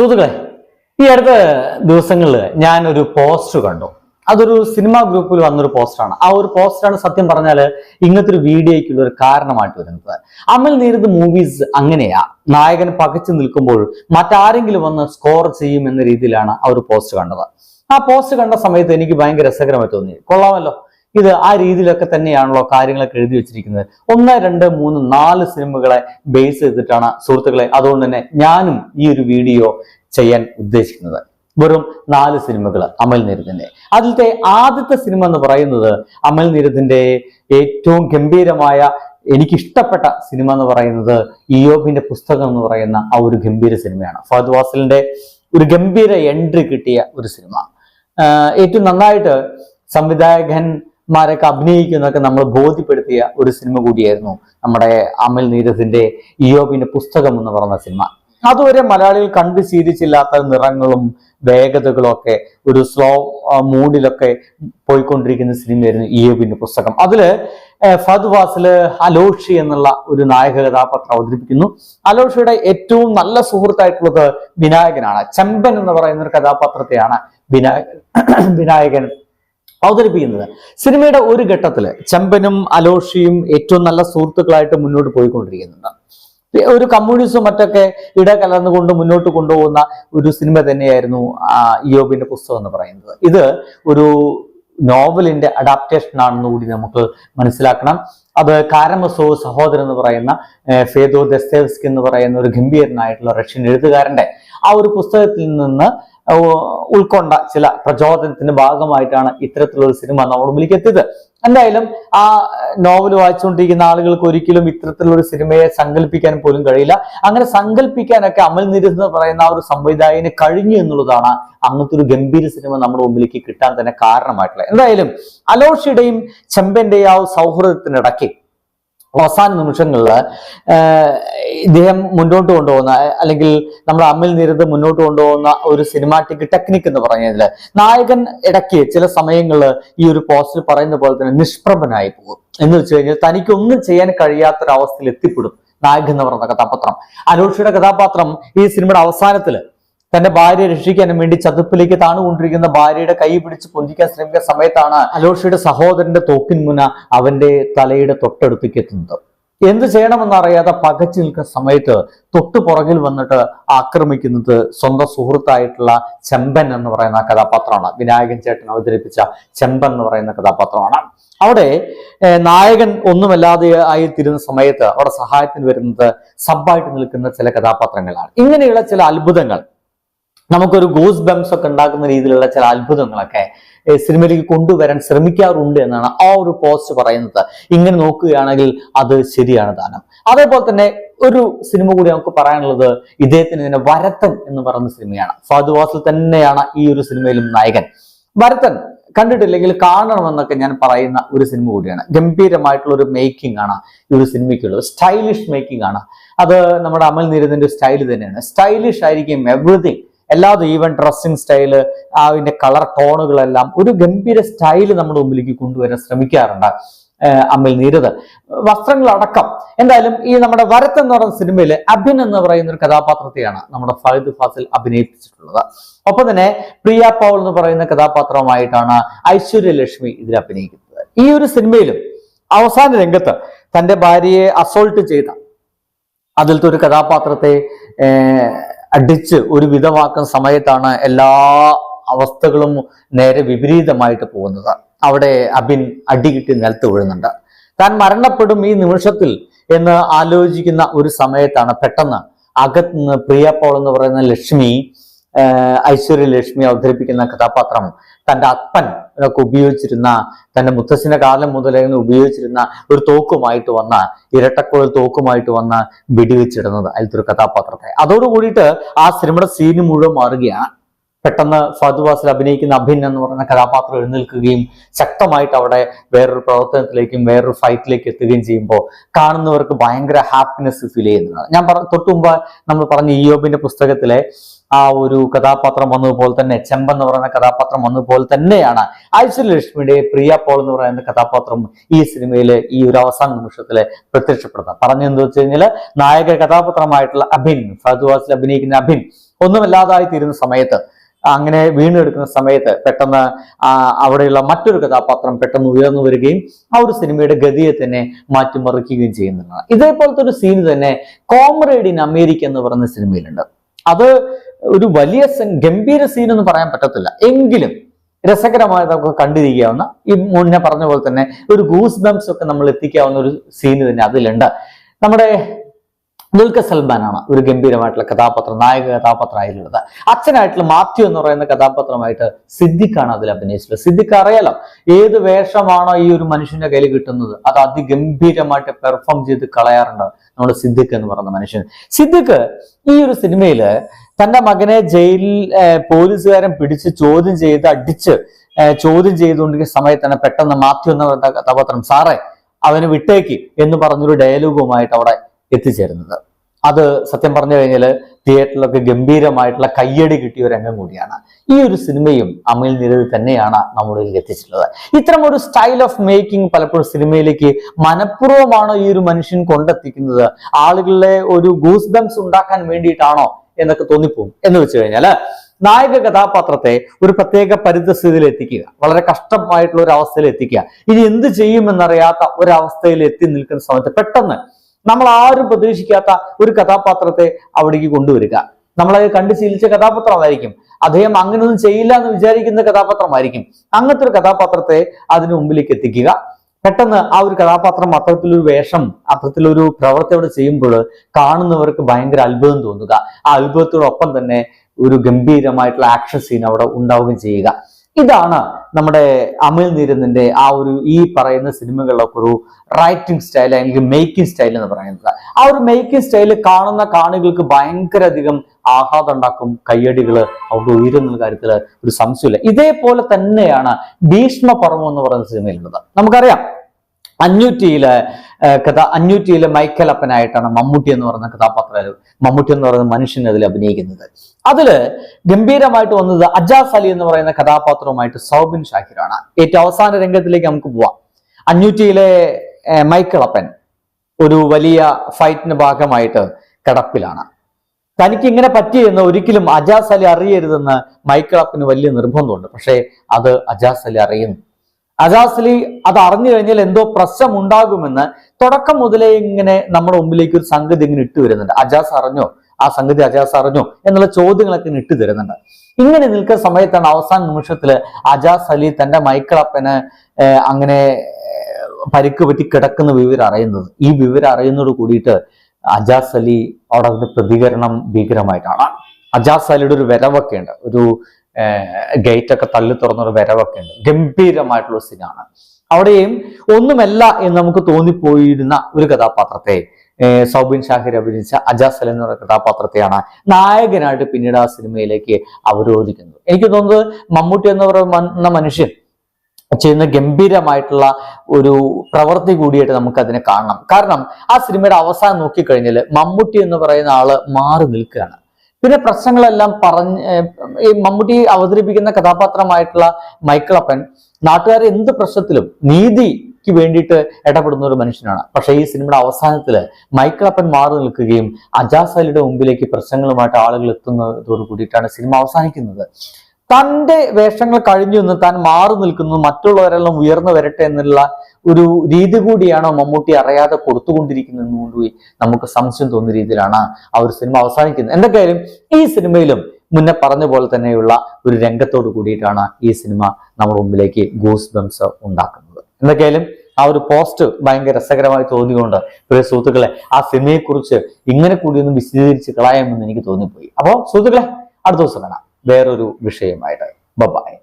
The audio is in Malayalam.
സുഹൃത്തുക്കളെ ഈ അടുത്ത ദിവസങ്ങളിൽ ഞാനൊരു പോസ്റ്റ് കണ്ടു. അതൊരു സിനിമാ ഗ്രൂപ്പിൽ വന്നൊരു പോസ്റ്ററാണ് ആ ഒരു പോസ്റ്ററാണ് സത്യം പറഞ്ഞാൽ ഇങ്ങനത്തെ ഒരു വീഡിയോയ്ക്കുള്ള ഒരു കാരണമായിട്ട് വരുന്നത്. അമൽ നീരത് മൂവീസ് അങ്ങനെയാ. നായകൻ പകച്ചു നിൽക്കുമ്പോൾ മറ്റാരെങ്കിലും വന്ന് സ്കോർ ചെയ്യും എന്ന രീതിയിലാണ് ആ ഒരു പോസ്റ്റ് കണ്ടത്. ആ പോസ്റ്റ് കണ്ട സമയത്ത് എനിക്ക് ഭയങ്കര രസകരമായി തോന്നി. കൊള്ളാമല്ലോ. ഇത് ആ രീതിയിലൊക്കെ തന്നെയാണല്ലോ കാര്യങ്ങളൊക്കെ എഴുതി വെച്ചിരിക്കുന്നത്. ഒന്ന് രണ്ട് മൂന്ന് നാല് സിനിമകളെ ബേസ് ചെയ്തിട്ടാണ് സുഹൃത്തുക്കളെ അതുകൊണ്ട് തന്നെ ഞാനും ഈ ഒരു വീഡിയോ ചെയ്യാൻ ഉദ്ദേശിക്കുന്നത്. വെറും നാല് സിനിമകൾ അമൽ നീരദിന്റെ. അതിലത്തെ ആദ്യത്തെ സിനിമ എന്ന് പറയുന്നത് അമൽ നീരദിന്റെ ഏറ്റവും ഗംഭീരമായ എനിക്ക് ഇഷ്ടപ്പെട്ട സിനിമ എന്ന് പറയുന്നത് ഇയോബിന്റെ പുസ്തകം എന്ന് പറയുന്ന ആ ഒരു ഗംഭീര സിനിമയാണ്. ഫഹദ് വാസലിന്റെ ഒരു ഗംഭീര എൻട്രി കിട്ടിയ ഒരു സിനിമ. ഏറ്റവും നന്നായിട്ട് സംവിധായകന്മാരൊക്കെ അഭിനയിക്കുന്നതൊക്കെ നമ്മൾ ബോധ്യപ്പെടുത്തിയ ഒരു സിനിമ കൂടിയായിരുന്നു നമ്മുടെ അമൽ നീരസിന്റെ ഇയോബിന്റെ പുസ്തകം എന്ന് പറയുന്ന സിനിമ. അതുവരെ മലയാളികൾ കണ്ടു ശീലിച്ചില്ലാത്ത നിറങ്ങളും വേഗതകളും ഒക്കെ ഒരു സ്ലോ മൂഡിലൊക്കെ പോയിക്കൊണ്ടിരിക്കുന്ന സിനിമയായിരുന്നു ഇയോബിന്റെ പുസ്തകം. അതിൽ ഫത് വാസിൽ അലോഷി എന്നുള്ള ഒരു നായക കഥാപാത്രം അവതരിപ്പിക്കുന്നു. അലോഷിയുടെ ഏറ്റവും നല്ല സുഹൃത്തായിട്ടുള്ളത് വിനായകനാണ്. ചെമ്പൻ എന്ന് പറയുന്ന ഒരു കഥാപാത്രത്തെയാണ് വിനായകൻ വിനായകൻ അവതരിപ്പിക്കുന്നത്. സിനിമയുടെ ഒരു ഘട്ടത്തിൽ ചെമ്പനും അലോഷിയും ഏറ്റവും നല്ല സുഹൃത്തുക്കളായിട്ട് മുന്നോട്ട് പോയിക്കൊണ്ടിരിക്കുന്നുണ്ട്. ഒരു കമ്മ്യൂണിസം മറ്റൊക്കെ ഇട കലർന്നുകൊണ്ട് മുന്നോട്ട് കൊണ്ടുപോകുന്ന ഒരു സിനിമ തന്നെയായിരുന്നു ഇയോബിന്റെ പുസ്തകം എന്ന് പറയുന്നത്. ഇത് ഒരു നോവലിന്റെ അഡാപ്റ്റേഷൻ ആണെന്ന് കൂടി നമുക്ക് മനസ്സിലാക്കണം. അത് കാരമസോ സഹോദരൻ എന്ന് പറയുന്ന ഫേദോ ദസ്തേവ്സ്കി എന്ന് പറയുന്ന ഒരു ഗംഭീരനായിട്ടുള്ള റഷ്യൻ എഴുത്തുകാരന്റെ ആ ഒരു പുസ്തകത്തിൽ നിന്ന് ഉൾക്കൊണ്ട ചില പ്രചോദനത്തിന്റെ ഭാഗമായിട്ടാണ് ഇത്തരത്തിലുള്ള സിനിമ നമ്മുടെ മുമ്പിലേക്ക് എത്തിയത്. എന്തായാലും ആ നോവൽ വായിച്ചുകൊണ്ടിരിക്കുന്ന ആളുകൾക്ക് ഒരിക്കലും ഇത്തരത്തിലുള്ള സിനിമയെ സങ്കല്പിക്കാൻ പോലും കഴിയില്ല. അങ്ങനെ സങ്കല്പിക്കാനൊക്കെ അമൽ നിരുന്ന് പറയുന്ന ആ ഒരു സംവിധായകന് കഴിഞ്ഞു എന്നുള്ളതാണ് അങ്ങനത്തെ ഒരു ഗംഭീര സിനിമ നമ്മുടെ മുമ്പിലേക്ക് കിട്ടാൻ തന്നെ കാരണമായിട്ടുള്ളത്. എന്തായാലും അലോഷിയുടെയും ചെമ്പന്റെയും ആ സൗഹൃദത്തിനിടയ്ക്ക് അവസാന നിമിഷങ്ങളിൽ ഇദ്ദേഹം മുന്നോട്ട് കൊണ്ടുപോകുന്ന അല്ലെങ്കിൽ നമ്മുടെ അമ്മിൽ നിരുത് മുന്നോട്ട് കൊണ്ടുപോകുന്ന ഒരു സിനിമാറ്റിക് ടെക്നിക് എന്ന് പറയുന്നതിൽ നായകൻ ഇടയ്ക്ക് ചില സമയങ്ങളിൽ ഈ ഒരു പോസ്റ്റിൽ പറയുന്ന പോലെ തന്നെ നിഷ്പ്രഭനായി പോകും. എന്ന് വെച്ച് കഴിഞ്ഞാൽ തനിക്കൊന്നും ചെയ്യാൻ കഴിയാത്തൊരവസ്ഥയിൽ എത്തിപ്പെടും നായകൻ എന്ന് പറയുന്ന കഥാപാത്രം. അനൂഷിയുടെ കഥാപാത്രം ഈ സിനിമയുടെ അവസാനത്തിൽ തന്റെ ഭാര്യയെ രക്ഷിക്കാനും വേണ്ടി ചതുപ്പിലേക്ക് താണുകൊണ്ടിരിക്കുന്ന ഭാര്യയുടെ കൈ പിടിച്ച് പൊന്തിക്കാൻ ശ്രമിക്കുന്ന സമയത്താണ് അലോഷിയുടെ സഹോദരന്റെ തോക്കിൻ മുന അവന്റെ തലയുടെ തൊട്ടടുത്തേക്ക് എത്തുന്നത്. എന്ത് ചെയ്യണമെന്ന് അറിയാതെ പകച്ചു നിൽക്കുന്ന സമയത്ത് തൊട്ടു പുറകിൽ വന്നിട്ട് ആക്രമിക്കുന്നത് സ്വന്തം സുഹൃത്തായിട്ടുള്ള ചെമ്പൻ എന്ന് പറയുന്ന കഥാപാത്രമാണ്. വിനായകൻ ചേട്ടൻ അവതരിപ്പിച്ച ചെമ്പൻ എന്ന് പറയുന്ന കഥാപാത്രമാണ്. അവിടെ നായകൻ ഒന്നുമല്ലാതെ ആയി തീരുന്ന സമയത്ത് അവിടെ സഹായത്തിന് വരുന്നത് സബായിട്ട് നിൽക്കുന്ന ചില കഥാപാത്രങ്ങളാണ്. ഇങ്ങനെയുള്ള ചില അത്ഭുതങ്ങൾ നമുക്കൊരു ഗൂസ് ബംസ് ഒക്കെ ഉണ്ടാക്കുന്ന രീതിയിലുള്ള ചില അത്ഭുതങ്ങളൊക്കെ സിനിമയിലേക്ക് കൊണ്ടുവരാൻ ശ്രമിക്കാറുണ്ട് എന്നാണ് ആ ഒരു പോസ്റ്റ് പറയുന്നത്. ഇങ്ങനെ നോക്കുകയാണെങ്കിൽ അത് ശരിയാണ് താനും. അതേപോലെ തന്നെ ഒരു സിനിമ കൂടി നമുക്ക് പറയാനുള്ളത് ഇദ്ദേഹത്തിന് തന്നെ വരത്തൻ എന്ന് പറയുന്ന സിനിമയാണ്. ഫാദു വാസിൽ തന്നെയാണ് ഈ ഒരു സിനിമയിലും നായകൻ. വരത്തൻ കണ്ടിട്ടില്ലെങ്കിൽ കാണണമെന്നൊക്കെ ഞാൻ പറയുന്ന ഒരു സിനിമ കൂടിയാണ്. ഗംഭീരമായിട്ടുള്ള ഒരു മേക്കിംഗ് ആണ് ഈ ഒരു സിനിമയ്ക്കുള്ളത്. സ്റ്റൈലിഷ് മേക്കിംഗ് ആണ്. അത് നമ്മുടെ അമൽ നീരദിന്റെ സ്റ്റൈൽ തന്നെയാണ്. സ്റ്റൈലിഷ് ആയിരിക്കും എവറിഥിങ് എല്ലാതും ഈവൻ ഡ്രസ്സിങ് സ്റ്റൈൽ അതിന്റെ കളർ ടോണുകളെല്ലാം ഒരു ഗംഭീര സ്റ്റൈൽ നമ്മുടെ മുമ്പിലേക്ക് കൊണ്ടുവരാൻ ശ്രമിക്കാറുണ്ട് അമ്മിൽ നീരത്. വസ്ത്രങ്ങളടക്കം. എന്തായാലും ഈ നമ്മുടെ വരത്ത് എന്ന് പറയുന്ന സിനിമയിൽ അഭിൻ എന്ന് പറയുന്ന ഒരു കഥാപാത്രത്തെയാണ് നമ്മുടെ ഫഹദ് ഫാസിൽ അഭിനയിപ്പിച്ചിട്ടുള്ളത്. ഒപ്പം തന്നെ പ്രിയ പൗൾ എന്ന് പറയുന്ന കഥാപാത്രമായിട്ടാണ് ഐശ്വര്യ ലക്ഷ്മി ഇതിൽ അഭിനയിക്കുന്നത്. ഈ ഒരു സിനിമയിലും അവസാന രംഗത്ത് തന്റെ ഭാര്യയെ അസോൾട്ട് ചെയ്ത അതിലത്തെ ഒരു കഥാപാത്രത്തെ അടിച്ച് ഒരു വിധമാക്കുന്ന സമയത്താണ് എല്ലാ അവസ്ഥകളും നേരെ വിപരീതമായിട്ട് പോകുന്നത്. അവിടെ അബിൻ അടി കിട്ടി നിലത്ത് വീഴുന്നുണ്ട്. താൻ മരണപ്പെടും ഈ നിമിഷത്തിൽ എന്ന് ആലോചിക്കുന്ന ഒരു സമയത്താണ് പെട്ടെന്ന് അകത്ത് നിന്ന് പ്രിയ പോൾ എന്ന് പറയുന്ന ലക്ഷ്മി ഐശ്വര്യ ലക്ഷ്മി അവതരിപ്പിക്കുന്ന കഥാപാത്രം തന്റെ അപ്പൻ ഒക്കെ ഉപയോഗിച്ചിരുന്ന തന്റെ മുത്തശ്ശിന്റെ കാലം മുതലേ ഉപയോഗിച്ചിരുന്ന ഒരു തോക്കുമായിട്ട് വന്ന ഇരട്ടക്കുഴൽ തോക്കുമായിട്ട് വന്ന വെടിവെച്ചിടുന്നത് അതിലത്തെ ഒരു കഥാപാത്രത്തെ അതോടുകൂടിയിട്ട് ആ സിനിമയുടെ സീന് മുഴുവൻ മാറുകയാണ്. പെട്ടെന്ന് ഫാദുവാസിൽ അഭിനയിക്കുന്ന അഭിൻ എന്ന് പറയുന്ന കഥാപാത്രം എഴുന്നേൽക്കുകയും ശക്തമായിട്ട് അവിടെ വേറൊരു പ്രവർത്തനത്തിലേക്കും വേറൊരു ഫൈറ്റിലേക്ക് എത്തുകയും ചെയ്യുമ്പോൾ കാണുന്നവർക്ക് ഭയങ്കര ഹാപ്പിനെസ് ഫീൽ ചെയ്യുന്നതാണ്. ഞാൻ പറ തൊട്ടുമുമ്പ് നമ്മൾ പറഞ്ഞ ഇയോബിന്റെ പുസ്തകത്തിലെ ആ ഒരു കഥാപാത്രം വന്നതുപോലെ തന്നെ ചെമ്പ എന്ന് പറയുന്ന കഥാപാത്രം വന്നതുപോലെ തന്നെയാണ് ഐശ്വര്യലക്ഷ്മിയുടെ പ്രിയ പോൾ എന്ന് പറയുന്ന കഥാപാത്രം ഈ സിനിമയിലെ ഈ ഒരു അവസാന നിമിഷത്തിൽ പ്രത്യക്ഷപ്പെടുന്നത്. പറഞ്ഞെന്ന് വെച്ച് കഴിഞ്ഞാൽ നായക കഥാപാത്രമായിട്ടുള്ള അഭിൻ ഫഹദ്വാസിൽ അഭിനയിക്കുന്ന അഭിൻ ഒന്നുമല്ലാതായി തീരുന്ന സമയത്ത് അങ്ങനെ വീണെടുക്കുന്ന സമയത്ത് പെട്ടെന്ന് അവിടെയുള്ള മറ്റൊരു കഥാപാത്രം പെട്ടെന്ന് ഉയർന്നു വരികയും ആ ഒരു സിനിമയുടെ ഗതിയെ തന്നെ മാറ്റിമറിക്കുകയും ചെയ്യുന്നതാണ്. ഇതേപോലത്തെ ഒരു സീൻ തന്നെ കോമ്രേഡ് ഇൻ അമേരിക്ക എന്ന് പറയുന്ന സിനിമയിലുണ്ട്. അത് ഒരു വലിയ ഗംഭീര സീൻ എന്ന് പറയാൻ പറ്റത്തില്ല. എങ്കിലും രസകരമായി നമുക്ക് കണ്ടിരിക്കാവുന്ന ഈ മുന്നേ പറഞ്ഞ പോലെ തന്നെ ഒരു ഗൂസ് ബംസ് ഒക്കെ നമ്മൾ എത്തിക്കാവുന്ന ഒരു സീന് തന്നെ അതിലുണ്ട്. നമ്മുടെ ദുൽഖർ സൽമാനാണ് ഒരു ഗംഭീരമായിട്ടുള്ള കഥാപാത്രം നായക കഥാപാത്രമായിട്ടുള്ളത്. അച്ഛനായിട്ടുള്ള മാത്യു എന്ന് പറയുന്ന കഥാപാത്രമായിട്ട് സിദ്ദിഖാണ് അതിൽ അഭിനയിച്ചിട്ടുള്ളത്. സിദ്ദിഖ് അറിയാലോ ഏത് വേഷമാണോ ഈ ഒരു മനുഷ്യന്റെ കയ്യിൽ കിട്ടുന്നത്? അത് അതിഗംഭീരമായിട്ട് പെർഫോം ചെയ്ത് കളയാറുണ്ട് നമ്മുടെ സിദ്ദിഖ് എന്ന് പറയുന്ന മനുഷ്യൻ. സിദ്ദിഖ് ഈ ഒരു സിനിമയിൽ തന്റെ മകനെ ജയിലിൽ പോലീസുകാരൻ പിടിച്ച് ചോദ്യം ചെയ്ത് അടിച്ച് ചോദ്യം ചെയ്തുകൊണ്ടിരിക്കുന്ന സമയത്ത് തന്നെ പെട്ടെന്ന് മാത്യു എന്ന് പറയുന്ന കഥാപാത്രം സാറേ അവന് വിട്ടേക്ക് എന്ന് പറഞ്ഞൊരു ഡയലോഗുമായിട്ട് അവിടെ എത്തിച്ചേരുന്നത്. അത് സത്യം പറഞ്ഞു കഴിഞ്ഞാൽ തിയേറ്ററിലൊക്കെ ഗംഭീരമായിട്ടുള്ള കയ്യടി കിട്ടിയ ഒരു രംഗം കൂടിയാണ്. ഈ ഒരു സിനിമയും അമിൽ നിരത് തന്നെയാണ് നമ്മുടെ എത്തിച്ചിട്ടുള്ളത്. ഇത്തരം ഒരു സ്റ്റൈൽ ഓഫ് മേക്കിംഗ് പലപ്പോഴും സിനിമയിലേക്ക് മനഃപൂർവമാണോ ഈ ഒരു മനുഷ്യൻ കൊണ്ടെത്തിക്കുന്നത്. ആളുകളിലെ ഒരു ഗൂസ് ബംസ് ഉണ്ടാക്കാൻ വേണ്ടിയിട്ടാണോ എന്നൊക്കെ തോന്നിപ്പോകും എന്ന് വെച്ച് കഴിഞ്ഞാൽ നായക കഥാപാത്രത്തെ ഒരു പ്രത്യേക പരിതസ്ഥിതിയിൽ എത്തിക്കുക. വളരെ കഷ്ടമായിട്ടുള്ള ഒരു അവസ്ഥയിൽ എത്തിക്കുക. ഇനി എന്ത് ചെയ്യുമെന്നറിയാത്ത ഒരവസ്ഥയിൽ എത്തി നിൽക്കുന്ന സമയത്ത് പെട്ടെന്ന് നമ്മൾ ആരും പ്രതീക്ഷിക്കാത്ത ഒരു കഥാപാത്രത്തെ അവിടേക്ക് കൊണ്ടുവരിക. നമ്മളത് കണ്ടു ശീലിച്ച കഥാപാത്രമായിരിക്കും. അദ്ദേഹം അങ്ങനെയൊന്നും ചെയ്യില്ല എന്ന് വിചാരിക്കുന്ന കഥാപാത്രമായിരിക്കും. അങ്ങനത്തെ ഒരു കഥാപാത്രത്തെ അതിനു മുമ്പിലേക്ക് എത്തിക്കുക. പെട്ടെന്ന് ആ ഒരു കഥാപാത്രം അത്തരത്തിലൊരു വേഷം അത്തരത്തിലൊരു പ്രവൃത്തി അവിടെ ചെയ്യുമ്പോൾ കാണുന്നവർക്ക് ഭയങ്കര അത്ഭുതം തോന്നുക. ആ അത്ഭുതത്തോടൊപ്പം തന്നെ ഒരു ഗംഭീരമായിട്ടുള്ള ആക്ഷൻ സീൻ അവിടെ ഉണ്ടാവുകയും ചെയ്യുക. ഇതാണ് നമ്മുടെ അമിൽ നീരന്തിന്റെ ആ ഒരു ഈ പറയുന്ന സിനിമകളിലൊക്കെ ഒരു റൈറ്റിംഗ് സ്റ്റൈൽ അല്ലെങ്കിൽ മേക്കിംഗ് സ്റ്റൈൽ എന്ന് പറയുന്നത്. ആ ഒരു മേക്കിംഗ് സ്റ്റൈൽ കാണുന്ന കാണികൾക്ക് ഭയങ്കര അധികം ആഹ്ലാദം ഉണ്ടാക്കും കയ്യടികൾ അവിടെ ഉയരുന്ന കാര്യത്തിൽ ഒരു സംശയമില്ല. ഇതേപോലെ തന്നെയാണ് ഭീഷ്മ പർവം എന്ന് പറയുന്ന സിനിമയിലുള്ളത്. നമുക്കറിയാം അഞ്ഞൂറ്റിയിലെ കഥ അഞ്ഞൂറ്റിയിലെ മൈക്കലപ്പനായിട്ടാണ് മമ്മൂട്ടി എന്ന് പറയുന്ന കഥാപാത്രം മമ്മൂട്ടി എന്ന് പറയുന്ന മനുഷ്യൻ അതിൽ അഭിനയിക്കുന്നത്. അതിൽ ഗംഭീരമായിട്ട് വന്നത് അജാസ് അലി എന്ന് പറയുന്ന കഥാപാത്രവുമായിട്ട് സൗബിൻ ഷാഹിറാണ്. ഏറ്റവും അവസാന രംഗത്തിലേക്ക് നമുക്ക് പോവാം. അഞ്ഞൂറ്റിയിലെ മൈക്കിളപ്പൻ ഒരു വലിയ ഫൈറ്റിന് ഭാഗമായിട്ട് കടപ്പിലാണ്. തനിക്ക് ഇങ്ങനെ പറ്റിയെന്ന് ഒരിക്കലും അജാസ് അലി അറിയരുതെന്ന് മൈക്കിൾ അപ്പന് വലിയ നിർബന്ധമുണ്ട്. പക്ഷേ അത് അജാസ് അലി അറിയുന്നു. അജാസ് അലി അത് അറിഞ്ഞു കഴിഞ്ഞാൽ എന്തോ പ്രശ്നം ഉണ്ടാകുമെന്ന് തുടക്കം മുതലേ ഇങ്ങനെ നമ്മുടെ മുമ്പിലേക്ക് ഒരു സംഗതി ഇങ്ങനെ ഇട്ട് വരുന്നുണ്ട്. അജാസ് അറിഞ്ഞോ? ആ സംഗതി അജാസ് അറിഞ്ഞോ? എന്നുള്ള ചോദ്യങ്ങളൊക്കെ ഇട്ട് തരുന്നുണ്ട്. ഇങ്ങനെ നിൽക്കുന്ന സമയത്താണ് അവസാന നിമിഷത്തിൽ അജാസ് അലി തന്റെ മൈക്കിളപ്പന് അങ്ങനെ പരിക്ക് പറ്റി കിടക്കുന്ന വിവരം അറിയുന്നത്. ഈ വിവരം അറിയുന്നതോട് കൂടിയിട്ട് അജാസ് അലി അവിടെ പ്രതികരണം ഭീകരമായിട്ടാണ്. അജാസ് അലിയുടെ ഒരു വരവൊക്കെ ഉണ്ട്. ഒരു ഗേറ്റ് ഒക്കെ തള്ളി തുറന്നൊരു വരവൊക്കെ ഉണ്ട്. ഗംഭീരമായിട്ടുള്ള സീനാണ് അവിടെയും ഒന്നുമല്ല എന്ന് നമുക്ക് തോന്നിപ്പോയിരുന്ന ഒരു കഥാപാത്രത്തെ സൗബിൻ ഷാഹിർ അഭിനയിച്ച അജാസ് അലി എന്ന് പറയുന്ന കഥാപാത്രത്തെയാണ് നായകനായിട്ട് പിന്നീട് ആ സിനിമയിലേക്ക് അവരോധിക്കുന്നത്. എനിക്ക് തോന്നുന്നത് മമ്മൂട്ടി എന്ന് പറയുന്ന മനുഷ്യൻ ചെയ്യുന്ന ഗംഭീരമായിട്ടുള്ള ഒരു പ്രവൃത്തി കൂടിയായിട്ട് നമുക്ക് അതിനെ കാണണം. കാരണം ആ സിനിമയുടെ അവസാനം നോക്കിക്കഴിഞ്ഞാൽ മമ്മൂട്ടി എന്ന് പറയുന്ന ആൾ മാറി നിൽക്കുകയാണ്. പിന്നെ പ്രശ്നങ്ങളെല്ലാം പറഞ്ഞ് ഈ മമ്മൂട്ടി അവതരിപ്പിക്കുന്ന കഥാപാത്രമായിട്ടുള്ള മൈക്കിളപ്പൻ നാട്ടുകാരെ എന്ത് പ്രശ്നത്തിലും നീതിക്ക് വേണ്ടിയിട്ട് ഇടപെടുന്ന ഒരു മനുഷ്യനാണ്. പക്ഷേ ഈ സിനിമയുടെ അവസാനത്തിൽ മൈക്കിളപ്പൻ മാറി നിൽക്കുകയും അജാസ് അലിയുടെ മുമ്പിലേക്ക് പ്രശ്നങ്ങളുമായിട്ട് ആളുകൾ എത്തുന്നതോട് കൂടിയിട്ടാണ് സിനിമ അവസാനിക്കുന്നത്. തന്റെ വേഷങ്ങൾ കഴിഞ്ഞു നിന്ന് താൻ മാറി നിൽക്കുന്നു മറ്റുള്ളവരെല്ലാം ഉയർന്നു വരട്ടെ എന്നുള്ള ഒരു രീതി കൂടിയാണ് മമ്മൂട്ടി അറിയാതെ കൊടുത്തുകൊണ്ടിരിക്കുന്നത് കൊണ്ടുപോയി നമുക്ക് സംശയം തോന്നുന്ന രീതിയിലാണ് ആ ഒരു സിനിമ അവസാനിക്കുന്നത്. എന്തൊക്കെയായാലും ഈ സിനിമയിലും മുന്നേ പറഞ്ഞ പോലെ തന്നെയുള്ള ഒരു രംഗത്തോട് കൂടിയിട്ടാണ് ഈ സിനിമ നമ്മുടെ മുമ്പിലേക്ക് ഗൂസ് ബംസ് ഉണ്ടാക്കുന്നത്. എന്തൊക്കെയായാലും ആ ഒരു പോസ്റ്റ് ഭയങ്കര രസകരമായി തോന്നിക്കൊണ്ട് പ്രിയ സുഹൃത്തുക്കളെ ആ സിനിമയെക്കുറിച്ച് ഇങ്ങനെ കൂടിയൊന്നും വിശദീകരിച്ച് കളയാമെന്ന് എനിക്ക് തോന്നിപ്പോയി. അപ്പോൾ സുഹൃത്തുക്കളെ അടുത്ത ദിവസം കാണാം. വേറൊരു വിഷയമായിട്ട് ബബായ്